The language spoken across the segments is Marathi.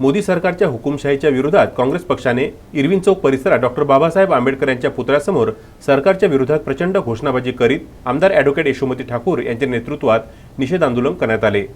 मोदी सरकारच्या हुकुमशाहीच्या विरोधात काँग्रेस पक्षाने इरविन चौक परिसरात डॉक्टर बाबासाहेब आंबेडकर यांच्या पुतळ्यासमोर सरकारच्या विरोधात प्रचंड घोषणाबाजी करीत आमदार ॲडव्होकेट यशोमती ठाकूर यांच्या नेतृत्वात निषेध आंदोलन करण्यात आले.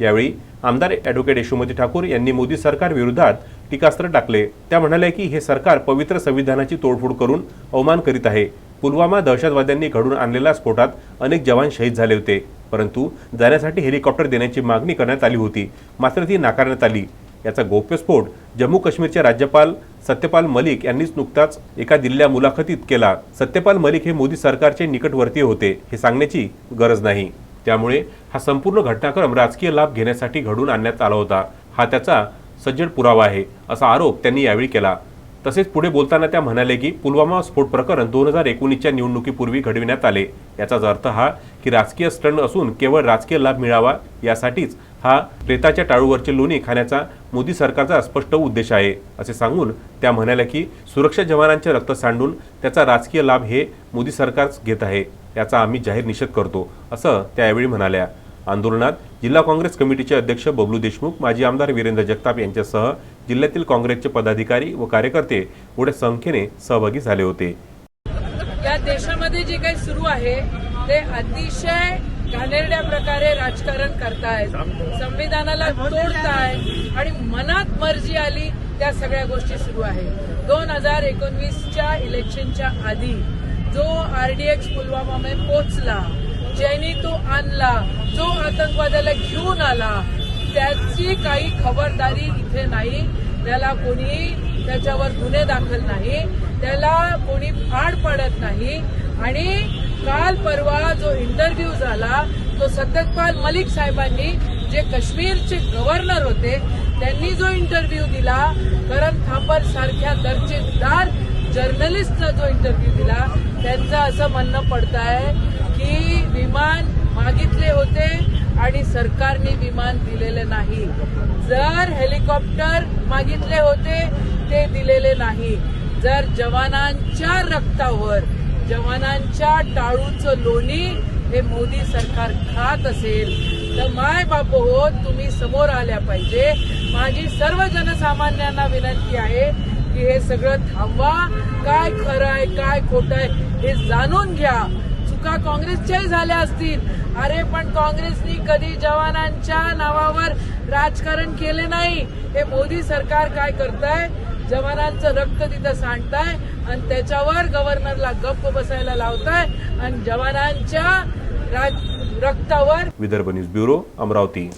यावेळी आमदार ॲडव्होकेट यशोमती ठाकूर यांनी मोदी सरकार विरोधात टीकास्त्र टाकले. त्या म्हणाल्या की हे सरकार पवित्र संविधानाची तोडफोड करून अवमान करीत आहे. पुलवामा दहशतवाद्यांनी घडून आणलेल्या स्फोटात अनेक जवान शहीद झाले होते. परंतु जाण्यासाठी हेलिकॉप्टर देण्याची मागणी करण्यात आली होती. मात्र ती नाकारण्यात आली. याचा गौप्यस्फोट जम्मू काश्मीरचे राज्यपाल सत्यपाल मलिक यांनीच नुकताच एका दिलेल्या मुलाखतीत केला. सत्यपाल मलिक हे मोदी सरकारचे निकटवर्तीय होते हे सांगण्याची गरज नाही. त्यामुळे हा संपूर्ण घटनाक्रम राजकीय लाभ घेण्यासाठी घडून आणण्यात आला होता. हा त्याचा सज्जड पुरावा आहे असा आरोप त्यांनी यावेळी केला. तसेच पुढे बोलताना त्या म्हणाले की पुलवामा स्फोट प्रकरण दोन हजार एकोणीसच्या निवडणुकीपूर्वी घडविण्यात आले. याचाच अर्थ हा की राजकीय स्टंट असून केवळ राजकीय लाभ मिळावा यासाठीच हा रेताच्या टाळूवरचे लोणी खाण्याचा मोदी सरकारचा स्पष्ट उद्देश आहे असे सांगून त्या म्हणाल्या की सुरक्षा जवानांचे रक्त सांडून त्याचा राजकीय लाभ हे मोदी सरकारच घेत आहे. याचा आम्ही जाहीर निषेध करतो असं त्या यावेळी म्हणाल्या. आंदोलनात जिल्हा काँग्रेस कमिटीचे अध्यक्ष बबलू देशमुख माजी आमदार वीरेंद्र जगताप यांच्यासह जिल्ह्यातील काँग्रेसचे पदाधिकारी व कार्यकर्ते मोठ्या संख्येने सहभागी झाले होते. या देशामध्ये जे काही सुरू आहे ते अतिशय घाणेरड्या प्रकारे राजकारण करतायत. संविधानाला तोडताय आणि मनात मर्जी आली त्या सगळ्या गोष्टी सुरू आहे दोन हजार एकोणवीसच्या इलेक्शनच्या आधी जो आरडीएक्स पुलवामामध्ये पोचला ज्यांनी तो आणला जो आतंकवाद्याला घेऊन आला त्याची काही खबरदारी इथे नाही. त्याला कोणी त्याच्यावर गुन्हे दाखल नाही. त्याला कोणी फाड पडत नाही. आणि काल परवा जो इंटरव्ह्यू झाला तो सत्यपाल मलिक साहेबांनी जे काश्मीरचे गव्हर्नर होते त्यांनी जो इंटरव्ह्यू दिला करण थापर सारख्या दर्जेदार जर्नलिस्टचा जो इंटरव्ह्यू दिला त्यांचं असं म्हणणं पडत आहे की विमान मागितले होते आणि सरकारने विमान दिलेले नाही. जर हेलिकॉप्टर मागितले होते ते दिलेले नाही. जर जवानांच्या रक्तावर जवानांच्या टाळूचं लोणी हे मोदी सरकार खात असेल तर माय बाप हो तुम्ही समोर आल्या पाहिजे. माझी सर्व जनसामान्यांना विनंती आहे की हे सगळं थांबवा. काय खरं आहे काय खोटं आहे हे जाणून घ्या. चुका काँग्रेसच्याही झाल्या असतील. अरे पण काँग्रेसनी कधी जवानांच्या नावावर राजकारण केले नाही. हे मोदी सरकार काय करताय? जवानांचं रक्त तिथं सांडताय आणि त्याच्यावर गव्हर्नरला गप्प बसायला लावताय आणि जवानांच्या राज- रक्तावर विदर्भ न्यूज ब्युरो अमरावती.